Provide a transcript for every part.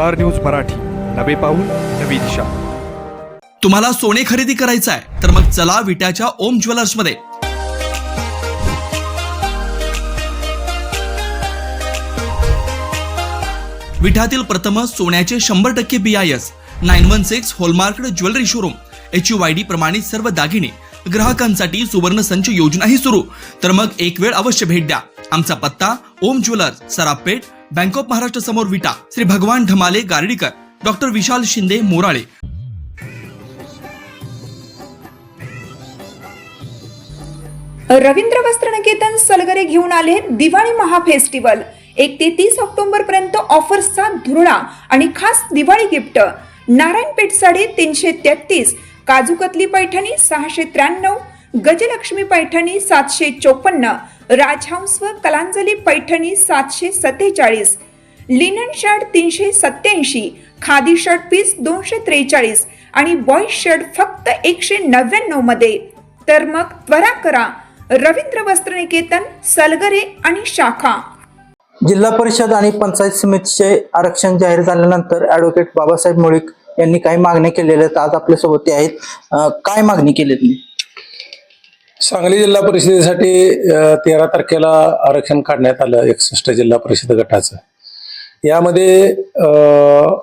Star news Marathi. नवे पाऊल नवी दिशा. तुम्हाला सोने खरेदी करायचं आहे तर मग चला विट्याच्या ओम ज्वेलर्समध्ये. विठातील प्रथम सोन्याचे शंभर टक्के B I S nine one six hallmark jewellery showroom H U Y D प्रमाणित सर्व दागिने ग्राहकांसाठी सुवर्ण संच योजनाही सुरू. तर मग एक वेळ अवश्य भेट द्या. आमचा पत्ता Om jewellers Sarapeth bank of Maharashtra समोर विटा. श्री भगवान ढमाले गार्डीकर. डॉक्टर विशाल शिंदे मोराळे. रवींद्र वस्त्र निकेतन सलगरे घेऊन आले दिवाळी महाफेस्टिवल एक ते तीस ऑक्टोबर पर्यंत ऑफर्सचा धुरळा आणि खास दिवाळी गिफ्ट. नारायणपेठ साडे तीनशे तेहतीस काजू कतली पैठणी सहाशे त्र्याण्णव गजलक्ष्मी पैठणी सातशे चोपन्न राजहंस व कलांजली पैठणी सातशे सत्तेचाळीस लिनन शर्ट तीनशे सत्याऐंशी खादी शर्ट पीस दोनशे त्रेचाळीस आणि बॉईज शर्ट फक्त एकशे नव्याण्णवमध्ये. तर मग त्वरा करा. रवींद्र वस्त्रनिकेतन सलगरे आणि शाखा. जिल्हा परिषद आणि पंचायत समितीचे आरक्षण जाहीर झाल्यानंतर ऍडव्होकेट बाबासाहेब मुळीक यांनी काही मागण्या केलेल्या आहेत. आज आपल्यासोबत ते आहेत. काय मागणी केली तुम्ही सांगली जिल्हा परिषदेसाठी तेरा तारखेला आरक्षण काढण्यात आलं एकसष्ट जिल्हा परिषद गटाचं. यामध्ये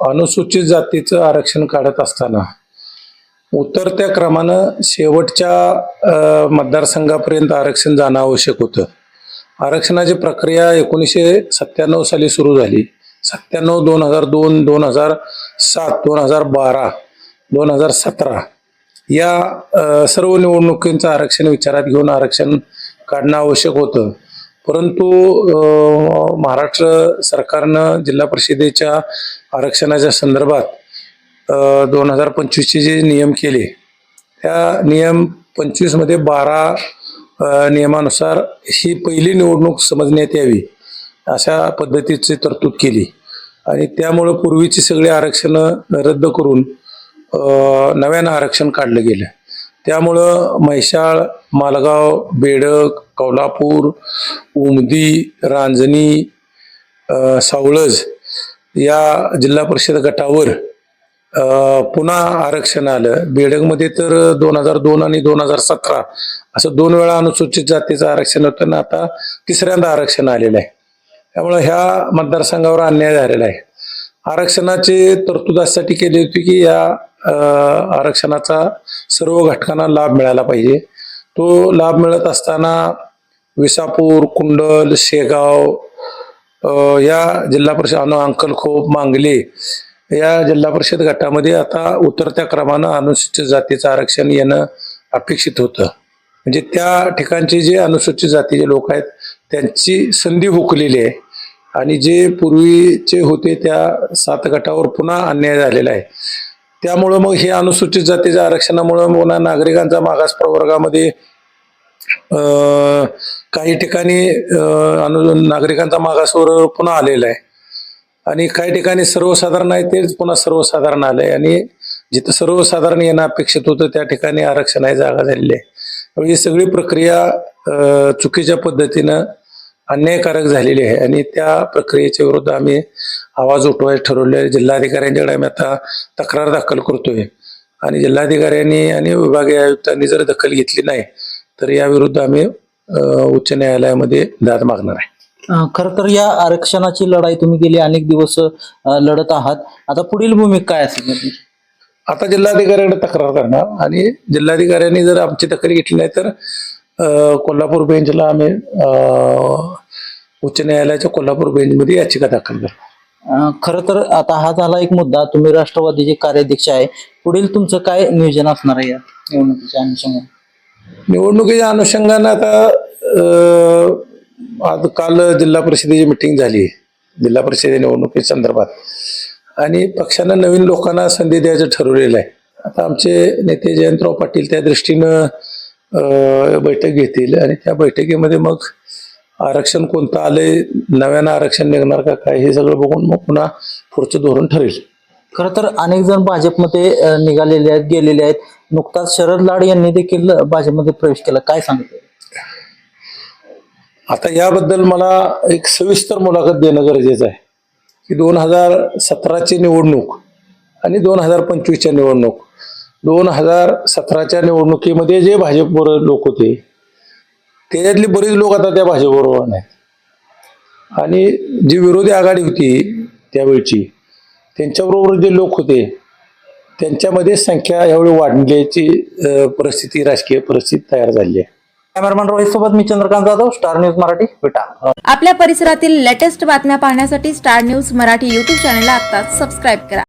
अनुसूचित जातीचं आरक्षण काढत असताना उतरत्या क्रमानं शेवटच्या मतदारसंघापर्यंत आरक्षण जाणं आवश्यक होतं. आरक्षणाची प्रक्रिया एकोणीसशे सत्त्याण्णव साली सुरू झाली. सत्त्याण्णव दोन हजार दोन दोन हजार सात दोन हजार बारा दोन हजार सतरा या सर्व निवडणुकींचं आरक्षण विचारात घेऊन आरक्षण काढणं आवश्यक होतं. परंतु महाराष्ट्र सरकारनं जिल्हा परिषदेच्या आरक्षणाच्या संदर्भात दोन हजार पंचवीसचे जे नियम केले त्या नियम पंचवीसमध्ये बारा नियमानुसार ही पहिली निवडणूक समजण्यात यावी अशा पद्धतीची तरतूद केली. आणि त्यामुळं पूर्वीची सगळी आरक्षणं रद्द करून नव्यानं आरक्षण काढलं गेलं. त्यामुळं म्हैसाळ मालगाव बेडक कोल्हापूर उमदी रांजणी सावळज या जिल्हा परिषद गटावर पुन्हा आरक्षण आलं. बेडकमध्ये तर दोन हजार दोन आणि दोन हजार सतरा असं दोन वेळा अनुसूचित जातीचं आरक्षण होतं ना आता तिसऱ्यांदा आरक्षण आलेलं आहे. त्यामुळं ह्या मतदारसंघावर अन्याय झालेला आहे. आरक्षणाची तरतूद अशासाठी केली होती की या आरक्षणाचा सर्व घटकांना लाभ मिळाला पाहिजे. तो लाभ मिळत असताना विसापूर कुंडल शेगाव या जिल्हा परिषद अनु अंकलखोप मांगले या जिल्हा परिषद गटामध्ये आता उतरत्या क्रमानं अनुसूचित जातीचं आरक्षण येणं अपेक्षित होतं. म्हणजे त्या ठिकाणचे जे अनुसूचित जातीचे लोक आहेत त्यांची संधी हुकलेली आहे. आणि जे पूर्वीचे होते त्या सात गटावर पुन्हा अन्याय झालेला आहे. त्यामुळं मग हे अनुसूचित जातीच्या आरक्षणामुळं पुन्हा नागरिकांचा मागास प्रवर्गामध्ये काही ठिकाणी अनु नागरिकांचा मागासवर पुन्हा आलेला आहे. आणि काही ठिकाणी सर्वसाधारण आहे तेच पुन्हा सर्वसाधारण आलं आहे आणि जिथं सर्वसाधारण येणं अपेक्षित होतं त्या ठिकाणी आरक्षण आहे जागा झालेली आहे. ही सगळी प्रक्रिया चुकीच्या पद्धतीनं अन्यायकारक झालेली आहे. आणि त्या प्रक्रियेच्या विरुद्ध आम्ही आवाज उठवायला ठरवले. जिल्हाधिकाऱ्यांच्याकडे आम्ही आता तक्रार दाखल करतोय आणि जिल्हाधिकाऱ्यांनी आणि विभागीय आयुक्तांनी जर दखल घेतली नाही तर या विरुद्ध आम्ही उच्च न्यायालयामध्ये दाद मागणार आहे खरं तर या आरक्षणाची लढाई तुम्ही गेली अनेक दिवस लढत आहात आता पुढील भूमिका काय असेल? आता जिल्हाधिकाऱ्याकडे तक्रार करणार आणि जिल्हाधिकाऱ्यांनी जर आमची दखल घेतली नाही तर कोल्हापूर बेंचला आम्ही उच्च न्यायालयाच्या कोल्हापूर बेंचमध्ये याचिका दाखल करणार खरं तर आता हा झाला एक मुद्दा. तुम्ही राष्ट्रवादीचे कार्याध्यक्ष आहे पुढील तुमचं काय नियोजन असणार आहे या निवडणुकीच्या अनुषंगाने? निवडणुकीच्या अनुषंगाने आता आज काल जिल्हा परिषदेची मिटिंग झाली जिल्हा परिषदे निवडणुकी संदर्भात. आणि पक्षानं नवीन लोकांना संधी द्यायचं ठरवलेलं आहे. आता आमचे नेते जयंतराव पाटील त्या दृष्टीनं बैठक घेतील आणि त्या बैठकीमध्ये मग आरक्षण कोणतं आलंय नव्यानं आरक्षण निघणार का काय हे सगळं बघून मग पुन्हा पुढचं धोरण ठरेल. खरं तर अनेक जण भाजपमध्ये निघालेले आहेत गेलेले आहेत. नुकताच शरद लाड यांनी देखील भाजपमध्ये प्रवेश केला. काय सांगतो आता याबद्दल मला एक सविस्तर मुलाखत देणं गरजेचं आहे. की दोन हजार सतराची निवडणूक आणि दोन हजार पंचवीसच्या निवडणूक. दोन हजार सतराच्या निवडणुकीमध्ये जे भाजपवर लोक होते त्याच्यातले बरेच लोक आता त्या भाजपबरोबर नाहीत आणि जी विरोधी आघाडी होती त्यावेळची त्यांच्याबरोबर जे लोक होते त्यांच्यामध्ये संख्या यावेळी वाढण्याची अ, परिस्थिती राजकीय परिस्थिती तयार झाली आहे. कॅमेरामॅन रोहित सोबत मी चंद्रकांत जाधव स्टार न्यूज मराठी विटा. आपल्या परिसरातील लेटेस्ट बातम्या पाहण्यासाठी स्टार न्यूज मराठी यूट्यूब चॅनलला आत्ताच सबस्क्राईब करा.